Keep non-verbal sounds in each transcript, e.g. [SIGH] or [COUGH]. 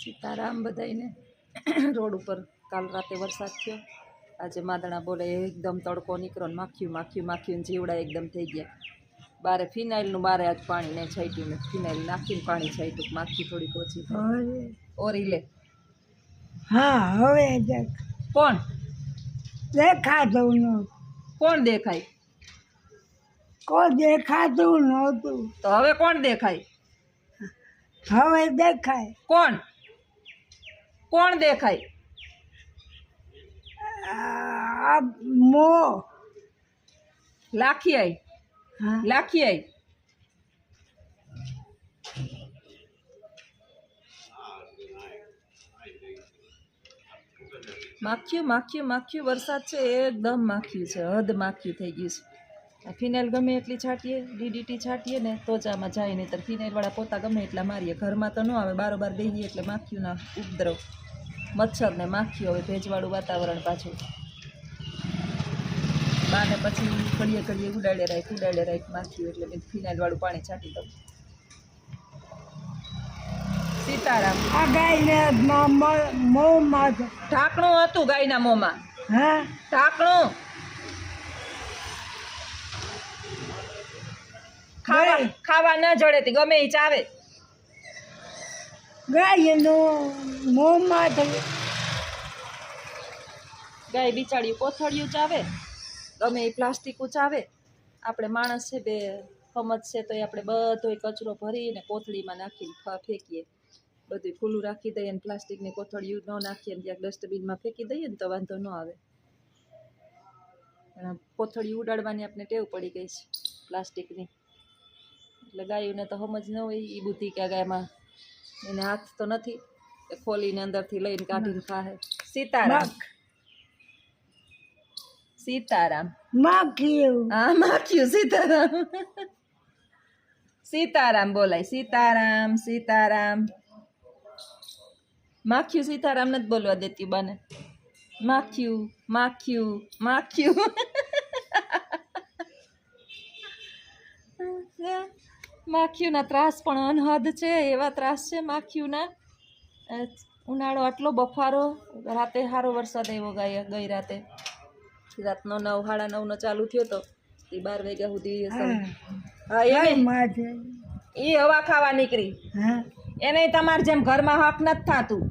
સીતારામ બધાયને રોડ ઉપર કાલ રાતે વરસાદ થયો. આજે માદણા બોલે એકદમ તડકો નીકળ્યો ને માખ્યું માખ્યું માખ્યું જીવડા એકદમ થઈ ગયા. બારે ફિનાઇલનું બારે આજ પાણી ને છાંટ્યું ને ફિનાઇલ નાખીને પાણી છાંટ્યું માખી થોડીક ઓછી ઓરી લે. હા હવે કોણ? દેખાતું નહોતું. કોણ દેખાય? કોઈ દેખાતું નહોતું. તો હવે કોણ દેખાય? હવે દેખાય. કોણ? કોણ દેખાય? આ મો. લાખી આઈ હા. લાખી આઈ માખ્યું માખ્યું માખ્યું વરસાદ છે એકદમ માખ્યું છે હદ માખ્યું થઈ ગયું છે. ફિનાઇલ ગમે એટલી છાંટીએ ડીડીટી છાંટીએ ને તો જ આમાં જાય નહીં તો ફિનાઇલવાળા પોતા ગમે એટલા મારીએ. ઘરમાં તો ન આવે બારોબાર બેહીએ એટલે માખીઓના ઉપદ્રવ મચ્છર ને માખીઓ હવે ભેજવાળું વાતાવરણ પાછું. બાને પછી ઘડીએ ઘડીએ ઉડાડે રાખ ઉડાડે રાખ માખ્યું એટલે મેં ફિનાઇલવાળું પાણી છાંટી દઉં. સીતારામ. આ ગાયને મોંમાં ઢાંકણું હતું ગાયના મોંમાં. હા? ઢાંકણું. ખાવા ખાવા ન જડેતી ગમે એ ચાવે. ગાયનું મોંમાં છે ગાય બિચારી કોથળિયું ચાવે ગમે એ પ્લાસ્ટિક ઉચાવે આપણે માણસ છે બે સમજશે છે એ આપણે બધો કચરો ભરીને કોથળીમાં નાખીને ફેંકીએ. બધું ખુલ્લું રાખી દઈએ ને પ્લાસ્ટિકની કોથળિયું ન નાખીએ ને ત્યાં ડસ્ટબિનમાં ફેંકી દઈએ ને તો વાંધો ન આવે. પણ કોથળી ઉડાડવાની આપણે ટેવ પડી ગઈ છે પ્લાસ્ટિકની. એટલે ગાયોને તો સમજ ન હોય એ બુદ્ધિ કે ગાયમાં એને હાથ તો નથી. ખોલીને અંદરથી લઈને કાઢીને ખાહે. સીતારામ. સીતારામ. માખ્યું હા માખ્યું સીતારામ. સીતારામ બોલાય. સીતારામ સીતારામ. માખ્યું સીતારામ નથી બોલવા દેતી બને. માખ્યું માખ્યું માખ્યું. [LAUGHS] માખ્યુંના ત્રાસ પણ અનહદ છે એવા ત્રાસ છે માખ્યુંના ઉનાળો આટલો બફારો રાતે સારો વરસાદ આવ્યો ગયા ગઈ રાતે. રાતનો નવ સાડા નવનો ચાલુ થયો તો એ બાર વાગ્યા સુધી હા. એ હવા ખાવા નીકળી. હા. એને તમારે જેમ ઘરમાં હક નથી થતું.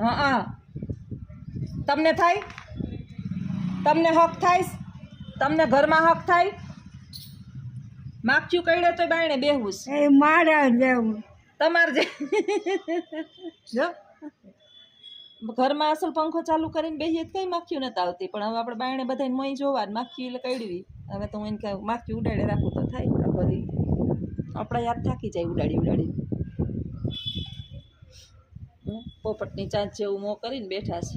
હા હા. તમને થાય? તમને હક થાય? તમને ઘરમાં હક થાય? માગચ્યું કઈડે તો બાયણે બેહવું છે. એ મારા બેહવું તમારે જે જો. ઘરમાં અસલ પંખો ચાલુ કરીને બેહીએ તો કઈ માખ્યું નતા આવતી. પણ હવે આપણે બાયણે બધાને મોઈ જોવા માખ્યું માખી એટલે કઈડવી હવે તો હું એને કહું માખી ઉડાડે રાખું તો થાય. બધી. આપણા યાદ થાકી જાય ઉડાડી ઉડાડી. પોપટની ચાંચ જેવું મોં કરીને બેઠા છે.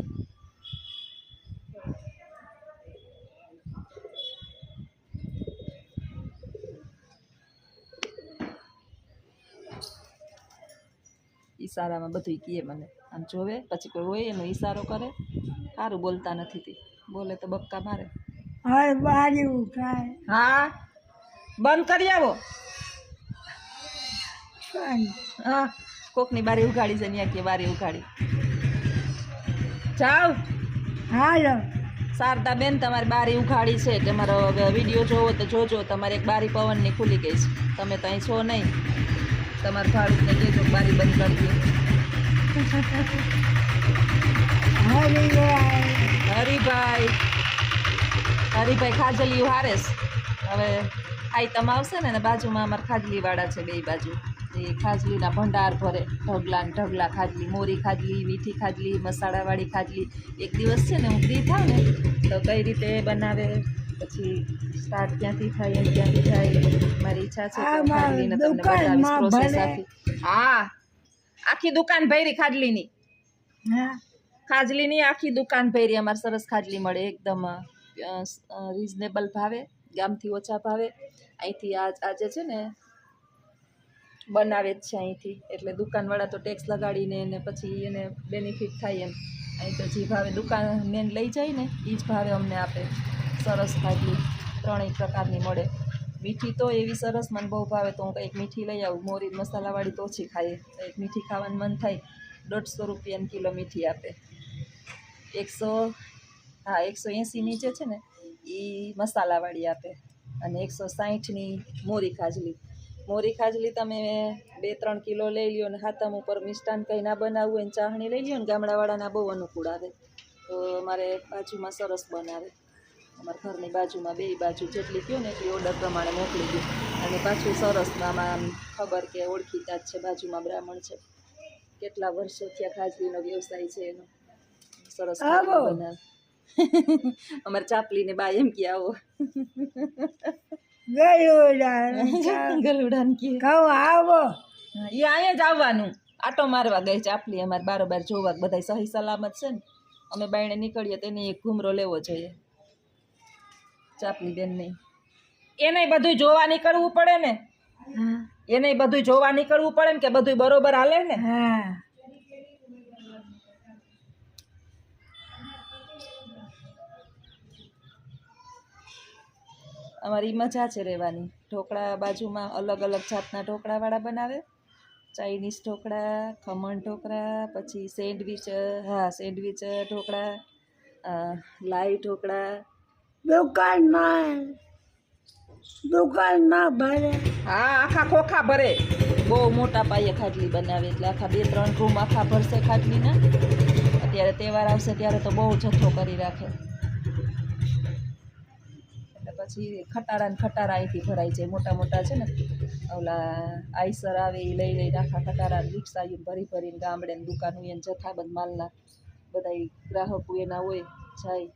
ઈશારામાં બધું કહે મને. આમ જોવે પછી કોઈ હોય એનો ઈશારો કરે. સારું બોલતા નથી તે. બોલે તો બક્કા મારે. હા? બંધ કરી આવો. હા. કોકની બારી ઉઘાડી છે ત્યાં કે બારી ઉઘાડી. જાઓ. હાલો. શારદા બેન તમારી બારી ઉઘાડી છે. તમારો વીડિયો જોવો તો જોજો. તમારે એક બારી પવનની ખુલી ગઈ છે. તમે તો અહીં છો નહીં. તમારા ભાડુંને કહેજો કે બારી બંધ કરજો હરીભાઈ. હરિભાઈ ખાજલિયું હારેસ હવે આઈટમ આવશે ને ને બાજુમાં અમારા ખાજલીવાળા છે બે બાજુ. એ ખાજલીના ભંડાર ભરે. ઢગલા ને ઢગલા ખાજલી, મોરી ખાજલી, મીઠી ખાજલી મસાલાવાળી ખાજલી. એક દિવસ છે ને, હું ફ્રી થાવ ને, તો કઈ રીતે બનાવે? પછી સ્ટાર્ટ ક્યાંથી થાય અને ક્યાંથી થાય મારી ઈચ્છા છે કે હું તમને બતાવીશ પ્રોસેસ આખી. હા. આખી દુકાન ભરી ખાજલીની ખાજલીની આખી દુકાન ભરી અમારે સરસ ખાજલી મળે એકદમ રિઝનેબલ ભાવે ગામથી ઓછા ભાવે. અહીંથી આજ આજે છે ને બનાવે જ છે અહીંથી. એટલે દુકાનવાળા તો ટેક્સ લગાડીને એને પછી એને બેનિફિટ થાય એમ. અહીં તો જે ભાવે દુકાન મેન લઈ જાય ને એ જ ભાવે અમને આપે. સરસ ભાજી ત્રણેય પ્રકારની મળે. મીઠી તો એવી સરસ, મને બહુ ભાવે તો હું કંઈક મીઠી લઈ આવું. મોરી મસાલાવાળી તો ઓછી ખાઈએ. એક મીઠી ખાવાનું મન થાય, દોઢસો રૂપિયાની કિલો મીઠી આપે. એકસો, હા, એકસો એંસીની જે છે ને એ મસાલાવાળી આપે. અને એકસો સાહીઠની મોરી ખાજલી. મોરી ખાજલી તમે બે ત્રણ કિલો લઈ લ્યો ને હાથમ ઉપર મિષ્ટાન કંઈ ના બનાવવું હોય ને ચાહણી લઈ લ્યો ને ગામડાવાળાના બહુ અનુકૂળ આવે. તો અમારે બાજુમાં સરસ બનાવે. અમારા ઘરની બાજુમાં બે બાજુ જેટલી કહો ને એટલી ઓર્ડર પ્રમાણે મોકલી દઉં અને પાછું સરસ આમાં ખબર કે ઓળખીતા જ છે બાજુમાં બ્રાહ્મણ છે. કેટલા વર્ષોથી આ ખાજલીનો વ્યવસાય છે એનો. સરસ. બનાવે. [LAUGHS] અમારે ચાપલીને બા એમ કે આવો. [LAUGHS] ગયું ગલુડાન [LAUGHS] કે. કહો આવો. એ અહીંયા જ આવવાનું. આટો મારવા ગઈ ચાપલી અમારે બારોબાર જોવા બધા સહી સલામત છે ને. અમે બાયણે નીકળીએ તેને એક ઘૂમરો લેવો જોઈએ. ચાપલી બેન નહીં એને બધું જોવા નીકળવું પડે ને. એને બધું જોવા નીકળવું પડે ને કે બધું બરોબર હાલે ને? હા. અમારી મજા છે રહેવાની. ઢોકળા બાજુમાં અલગ અલગ જાતના ઢોકળાવાળા બનાવે. ચાઇનીઝ ઢોકળા ખમણ ઢોકળા પછી સેન્ડવિચ હા સેન્ડવિચ ઢોકળા લાઈ ઢોકળા. દુકાનમાં દુકાનમાં ભરે. હા આખા ખોખા ભરે. બહુ મોટા પાયે ખાટલી બનાવે એટલે આખા બે ત્રણ રૂમ આખા ભરશે ખાટલીના. અત્યારે તહેવાર આવશે ત્યારે તો બહુ જથ્થો કરી રાખે. પછી ખટારા ને ખટારા અહીંથી ભરાય જાય મોટા મોટા છે ને ઓલા આઈસર આવે એ લઈ લઈને આખા ખટારા રિક્ષા ભરી ભરીને ગામડે દુકાન હોય એને જથ્થાબંધ માલના બધા ગ્રાહકો એના હોય જાય.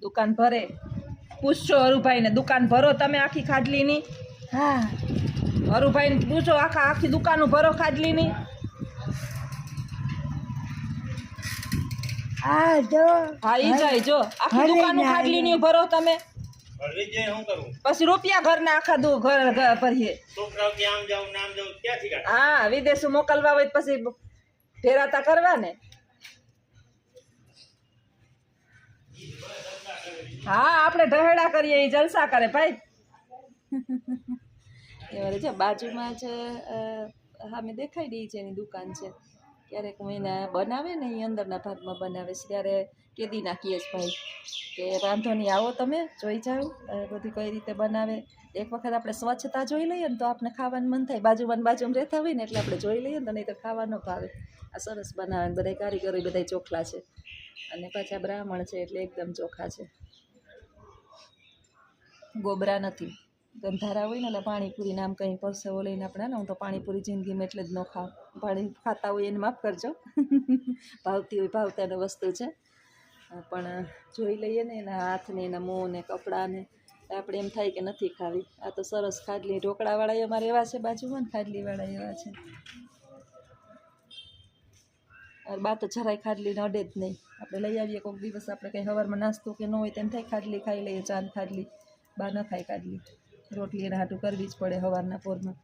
દુકાન ભરે. પૂછજો હરુભાઈને દુકાન ભરો તમે આખી ખાટલીની? હા. હરુભાઈને પૂછો આખા આખી દુકાનો ભરો ખાટલીની? હા જો. હા ઈ જાય જો. આખી દુકાન દુકાનો ની ભરો તમે. ભરવી જાય શું કરું? પછી રૂપિયા ઘરના આખા દુ ઘર ઘર ભરીએ. હા વિદેશો મોકલવા હોય પછી ફેરાતા કરવા ને હા આપણે ઢહેડા કરીએ એ જલસા કરે ભાઈ. [LAUGHS] એ વારે છે બાજુમાં જ હા સામે દેખાઈ રહી છે એની દુકાન છે. ક્યારેક હું એના બનાવે ને એ અંદરના ભાગમાં બનાવે છે, ત્યારે કેદી નાખીએ જ ભાઈ. કે વાંધો નહીં, આવો તમે, જોઈ જાઓ બધું કઈ રીતે બનાવે. એક વખત આપણે સ્વચ્છતા જોઈ લઈએ ને તો આપણે ખાવાનું મન થાય. બાજુમાં બાજુમાં રહેતા હોય ને એટલે આપણે જોઈ લઈએ ને નહીં તો ખાવાનો ભાવે આ સરસ બનાવે ને બધા કારીગરો બધા ચોખલા છે. અને પાછા બ્રાહ્મણ છે એટલે એકદમ ચોખ્ખા છે. ગોબરા નથી. ગંધારા હોય ને એટલે પાણીપુરી નામ કંઈ પરસેવો લઈને આપણે ને હું તો પાણીપુરી જિંદગીમાં એટલે જ ન ખાઉં. પાણી ખાતા હોય એને માફ કરજો. [LAUGHS] ભાવતી હોય ભાવતાની વસ્તુ છે. પણ જોઈ લઈએ ને એના હાથને એના મોં ને કપડાને આપણે એમ થાય કે નથી ખાવી. આ તો સરસ ખાડલી ઢોકળાવાળા અમારે એવા છે બાજુમાં ને ખાડલીવાળા એવા છે. બા, તો જરાય ખાડલીને અડે જ નહીં. આપણે લઈ આવીએ કોઈક દિવસ, આપણે કંઈ સવારમાં નાસ્તો કે ન હોય તેમ થાય ખાડલી ખાઈ લઈએ ચાંદ ખાડલી. બા ન ખાય ખાડલી. રોટલી એને હાટું કરવી જ પડે સવારના પોરમાં.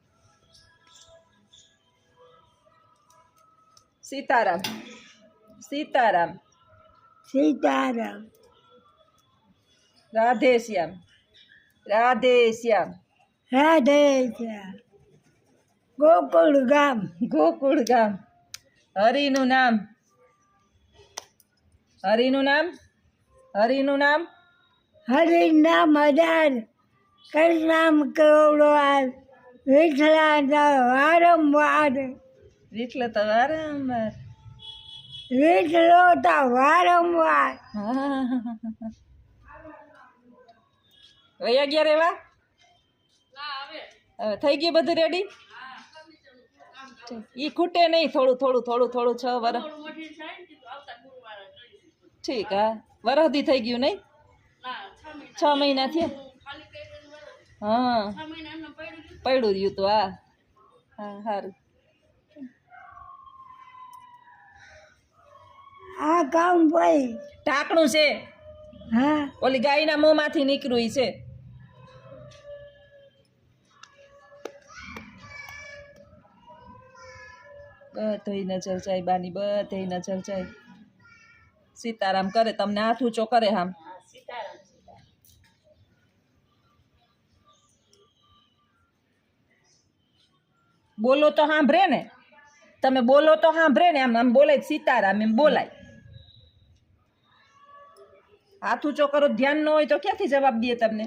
સીતારામ. સીતારામ. સીતારામ. રાધે શ્યામ રાધે શ્યામ રાધે શ્યામ ગોકુળ ગામ. ગોકુળ ગામ. હરિનું નામ. હરિનું નામ? હરિનું નામ? હરિનામ હજાર કૃષ્ણામ કરોડો આ વિઠલા વારંવાર. વિઠલો તો વારંવાર. વિઠલો તો વારંવાર વયા ગયા રેવા હવે થઈ ગયું બધું રેડી ઈ ખૂટે નહીં થોડું થોડું થોડું થોડું છ વરસ ઠીક હા. વરહદી થઈ ગયું નહીં? છ મહિના થયા? હા. પડ્યું રહ્યું તો હા. હા સારું આ કામ ભાઈ. ઢાંકણું છે. હા. ઓલી ગાયના મોંમાંથી નીકળ્યું છે. બધી નજર જાય બાની બધી નજર જાય. સીતારામ કરે તમને હાથ ઊંચો કરે આમ બોલો તો સાંભળે ને. તમે બોલો તો સાંભળે ને, આમ આમ બોલાય સીતારામ, એમ બોલાય. હાથ ઊંચો કરો, ધ્યાન ન હોય તો ક્યાંથી જવાબ દે તમને?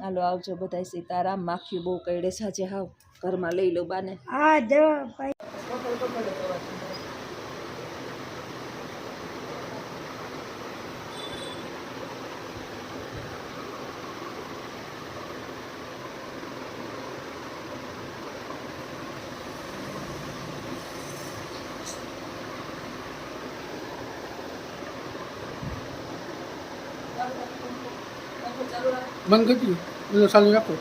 હાલો, આવજો બધા સીતારામ માખ્યું બહુ કઈડે આજે હાવ. ઘરમાં લઈ લો બાને. હા, જો ભાઈ બંધ કરી દો બધું ચાલુ રાખો.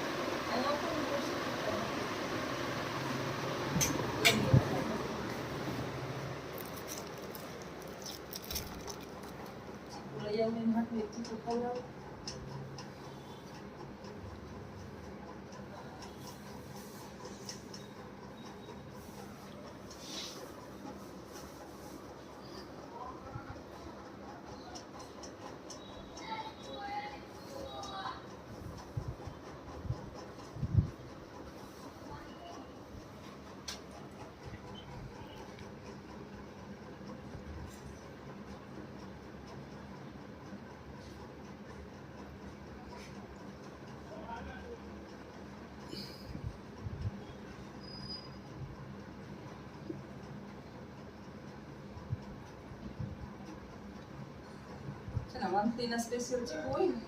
છે ને મંથલીના સ્પેશિયલ ચીકુ હોય ને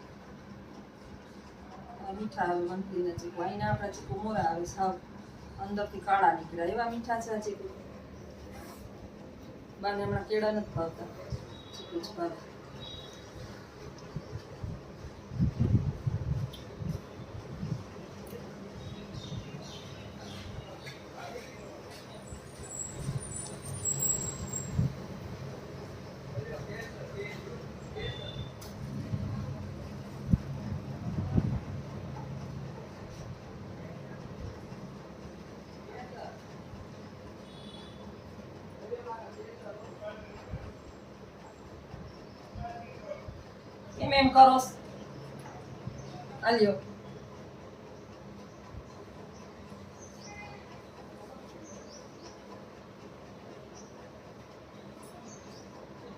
મીઠા આવે મંથલીના ચીકુ અહીંના આપણા ચીકુ મોરા આવે સાવ અંદરથી કાળા નીકળ્યા એવા મીઠા છે આ ચીકુ બાને હમણાં કેળા નથી જ ભાવે કેમ એમ કરો આલ્યો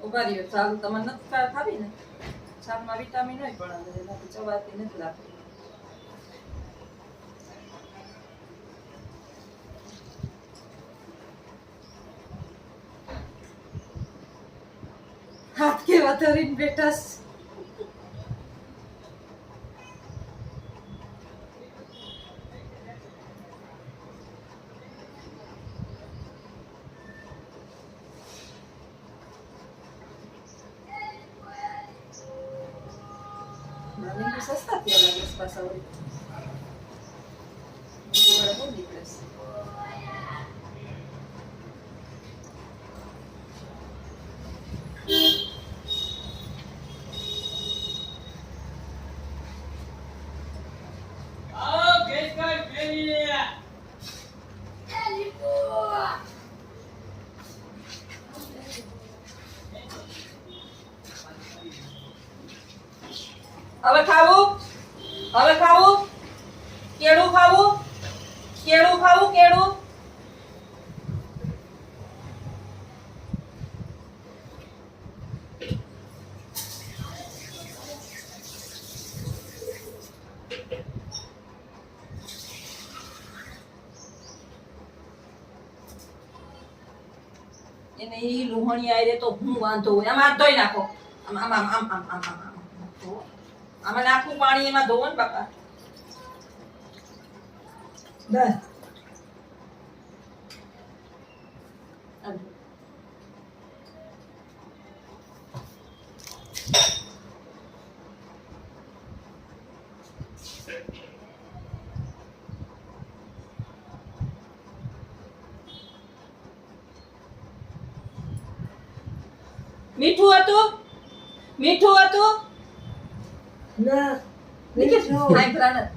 ઊભા રહ્યો ચાલ તમારે નથી ખાવી ને ચાલમાં વિટામિન હોય પણ ચવાતી નથી લાગતી હાથ કેવા ધરીને બેઠા છે. મને તો સસ્તા થયા લાગે છે પાછા વળી. વળી બહુ નીકળે છે. હવે ખાવું હવે ખાવું કેળું ખાવું કેળું ખાવું કેળું એને એ લુહણી આયરે તો હું વાંધો હોય. આમાં ધોઈ નાખો. આમ આમ આમ આમ આમ આમ આમ, આમાં. નાખવું પાણી, એમાં ધોવો ને બાપા. બસ. મીઠું હતું? મીઠું હતું? ના નીકળ આઈ ભરા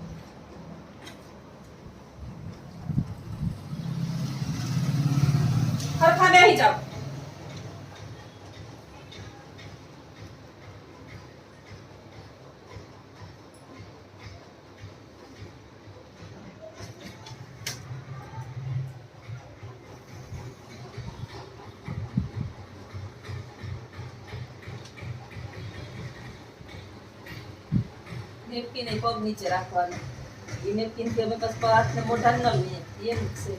નેપકિન એ પગ નીચે રાખવાનું. એ નેપકીન કે પછી હાથને મોઢા ન લઈએ. એમ છે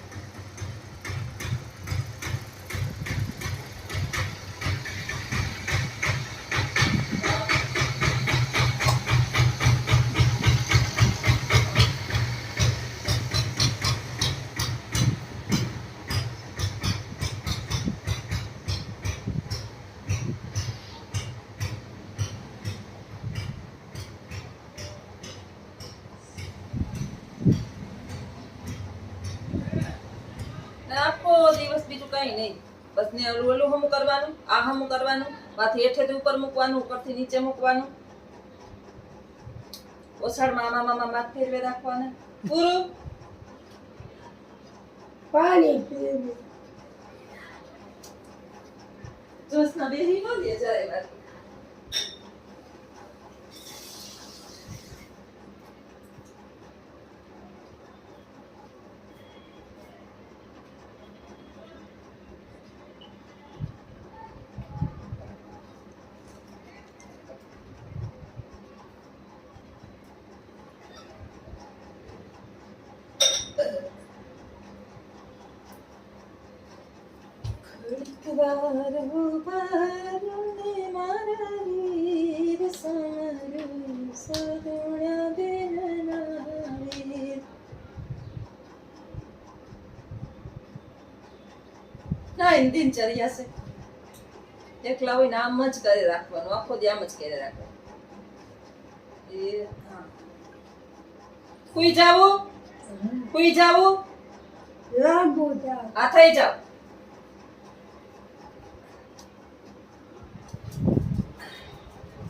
ને આખો દિવસ બીજું કઈ નહીં બસ ને ઓલું ઓલું હમું કરવાનું આ હમું કરવાનું માથી હેઠેથી ઉપર મૂકવાનું ઉપરથી નીચે મૂકવાનું. ઓછાળમાં આમાં મામા માથ ફેરવે રાખવાના. પૂરું? પાણી પીવું જોશના બેહી ન દે જરાય વાર ઘડીક વાર ઉભારુને મારા વીર સમરું સગુણા બેનના વીર. ના એની દિનચર્યા છે એકલા હોય ને આમ જ કરી રાખવાનું આખો દી આમ જ કરી રાખવાનું. એ હા. સુઈ જાવું સુઈ જાવું આ થઈ જાવ